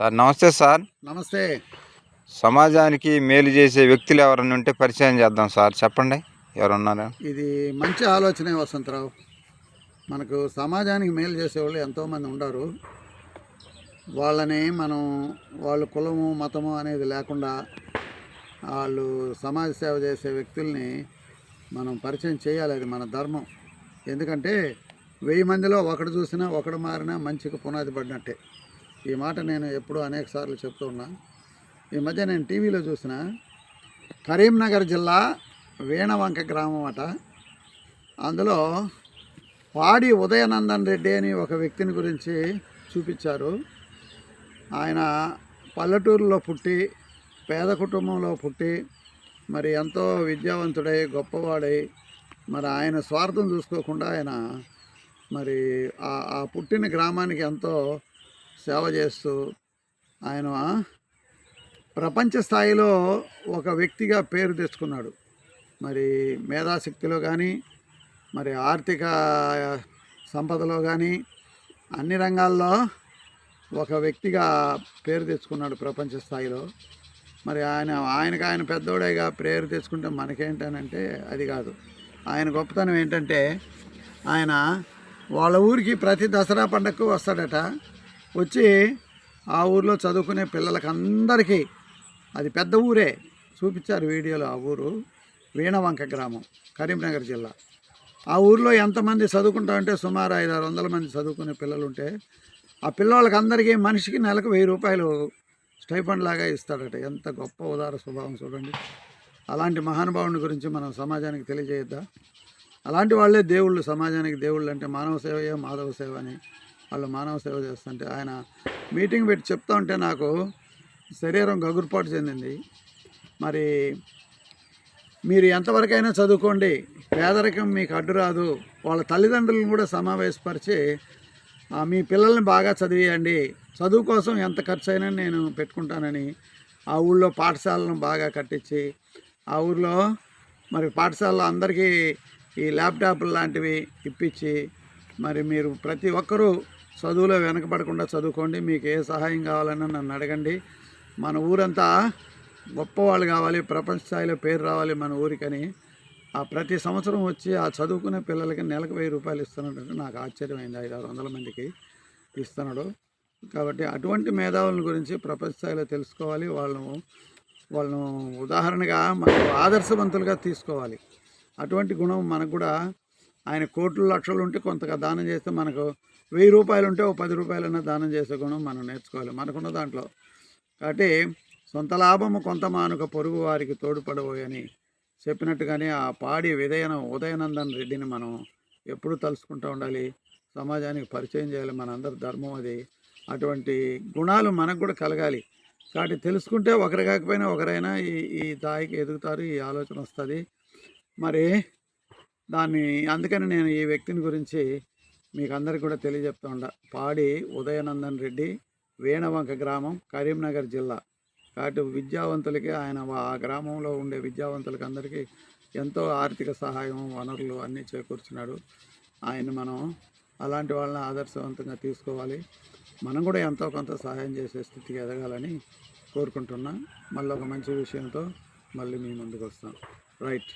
Sir నమస్తే sir. నమస్తే. సమాజానికి మేలు చేసే వ్యక్తులు ఎవరైనా ఉంటే పరిచయం చేద్దాం సార్. చెప్పండి ఎవరున్నారు. ఇది మంచి ఆలోచనే వసంతరావు. మనకు సమాజానికి మేలు చేసేవాళ్ళు ఎంతోమంది ఉండరు. వాళ్ళని మనం వాళ్ళ కులము మతము అనేది లేకుండా వాళ్ళు సమాజ సేవ చేసే వ్యక్తుల్ని మనం పరిచయం చేయాలి. అది మన ధర్మం. ఎందుకంటే వెయ్యి మందిలో ఒకడు చూసినా ఒకడు మారినా మంచికి పునాది పడినట్టే. ఈ మాట నేను ఎప్పుడూ అనేక సార్లు చెప్తూ ఉన్నా. ఈ మధ్య నేను టీవీలో చూసిన కరీంనగర్ జిల్లా వీణవంక గ్రామం అట. అందులో పాడి ఉదయనందన్ రెడ్డి అని ఒక వ్యక్తిని గురించి చూపించారు. ఆయన పల్లెటూరులో పుట్టి పేద కుటుంబంలో పుట్టి మరి ఎంతో విద్యావంతుడై గొప్పవాడై మరి ఆయన స్వార్థం చూసుకోకుండా ఆయన మరి ఆ ఆ పుట్టిన గ్రామానికి ఎంతో సేవ చేస్తూ ఆయన ప్రపంచ స్థాయిలో ఒక వ్యక్తిగా పేరు తెచ్చుకున్నాడు. మరి మేధాశక్తిలో కానీ మరి ఆర్థిక సంపదలో కానీ అన్ని రంగాల్లో ఒక వ్యక్తిగా పేరు తెచ్చుకున్నాడు ప్రపంచ స్థాయిలో. మరి ఆయన ఆయనకు ఆయన పెద్దోడేగా పేరు తెచ్చుకుంటే మనకేంటనంటే అది కాదు. ఆయన గొప్పతనం ఏంటంటే ఆయన వాళ్ళ ఊరికి ప్రతి దసరా పండగకు వస్తాడట. వచ్చి ఆ ఊర్లో చదువుకునే పిల్లలకి అందరికీ అది పెద్ద ఊరే చూపించారు వీడియోలో ఆ ఊరు వీణవంక గ్రామం కరీంనగర్ జిల్లా. ఆ ఊర్లో ఎంతమంది చదువుకుంటామంటే సుమారు ఐదు ఆరు వందల మంది చదువుకునే పిల్లలు ఉంటే ఆ పిల్లవాళ్ళకందరికీ అందరికీ మనిషికి నెలకు వెయ్యి రూపాయలు స్టైఫండ్ లాగా ఇస్తాడట. ఎంత గొప్ప ఉదార స్వభావం చూడండి. అలాంటి మహానుభావుని గురించి మనం సమాజానికి తెలియజేయొద్దా? అలాంటి వాళ్ళే దేవుళ్ళు సమాజానికి దేవుళ్ళు అంటే మానవ సేవయే మాధవ సేవ అని వాళ్ళు మానవ సేవ చేస్తుంటే ఆయన మీటింగ్ పెట్టి చెప్తా ఉంటే నాకు శరీరం గగురుపాటు చెందింది. మరి మీరు ఎంతవరకైనా చదువుకోండి. పేదరికం మీకు అడ్డు రాదు. వాళ్ళ తల్లిదండ్రులను కూడా సమావేశపరిచి మీ పిల్లల్ని బాగా చదివేయండి. చదువు కోసం ఎంత ఖర్చు అయినా నేను పెట్టుకుంటానని ఆ ఊళ్ళో పాఠశాలను బాగా కట్టించి ఆ ఊర్లో మరి పాఠశాలలో అందరికీ ఈ ల్యాప్టాప్లు లాంటివి ఇప్పించి మరి మీరు ప్రతి ఒక్కరూ చదువులో వెనకబడకుండా చదువుకోండి. మీకు ఏ సహాయం కావాలన్నా నన్ను అడగండి. మన ఊరంతా గొప్పవాళ్ళు కావాలి ప్రపంచ స్థాయిలో పేరు రావాలి మన ఊరికని. ఆ ప్రతి సంవత్సరం వచ్చి ఆ చదువుకునే పిల్లలకి నెలకు వెయ్యి రూపాయలు ఇస్తున్నట్టు నాకు ఆశ్చర్యమైంది. ఐదు ఆరు వందల మందికి ఇస్తున్నాడు. కాబట్టి అటువంటి మేధావుల గురించి ప్రపంచ స్థాయిలో తెలుసుకోవాలి. వాళ్ళను వాళ్ళను ఉదాహరణగా మనకు ఆదర్శవంతులుగా తీసుకోవాలి. అటువంటి గుణం మనకు కూడా ఆయన కోట్లు లక్షలు ఉంటే కొంతగా దానం చేస్తే మనకు వెయ్యి రూపాయలు ఉంటే ఒక పది రూపాయలైనా దానం చేసే గుణం మనం నేర్చుకోవాలి. మనకున్న దాంట్లో. కాబట్టి సొంత లాభము కొంత మానుక పొరుగు వారికి తోడ్పడబోయని చెప్పినట్టుగానే ఆ పాడి విదయన ఉదయనందన్ రెడ్డిని మనం ఎప్పుడు తలుసుకుంటూ ఉండాలి. సమాజానికి పరిచయం చేయాలి. మనందరి ధర్మం అది. అటువంటి గుణాలు మనకు కూడా కలగాలి. కాబట్టి తెలుసుకుంటే ఒకరు కాకపోయినా ఒకరైనా ఈ ఈ స్థాయికి ఎదుగుతారు. ఈ ఆలోచన వస్తుంది. మరి దాన్ని అందుకని నేను ఈ వ్యక్తిని గురించి మీకు అందరికీ కూడా తెలియజెప్తా ఉండ. పాడి ఉదయనందన్ రెడ్డి వేణవంక గ్రామం కరీంనగర్ జిల్లా. కాబట్టి విద్యావంతులకి ఆయన ఆ గ్రామంలో ఉండే విద్యావంతులకి అందరికీ ఎంతో ఆర్థిక సహాయం వనరులు అన్నీ చేకూర్చున్నాడు. ఆయన మనం అలాంటి వాళ్ళని ఆదర్శవంతంగా తీసుకోవాలి. మనం కూడా ఎంతో కొంత సహాయం చేసే స్థితికి ఎదగాలని కోరుకుంటున్నా. మళ్ళీ ఒక మంచి విషయంతో మళ్ళీ మీ ముందుకు వస్తాం రైట్.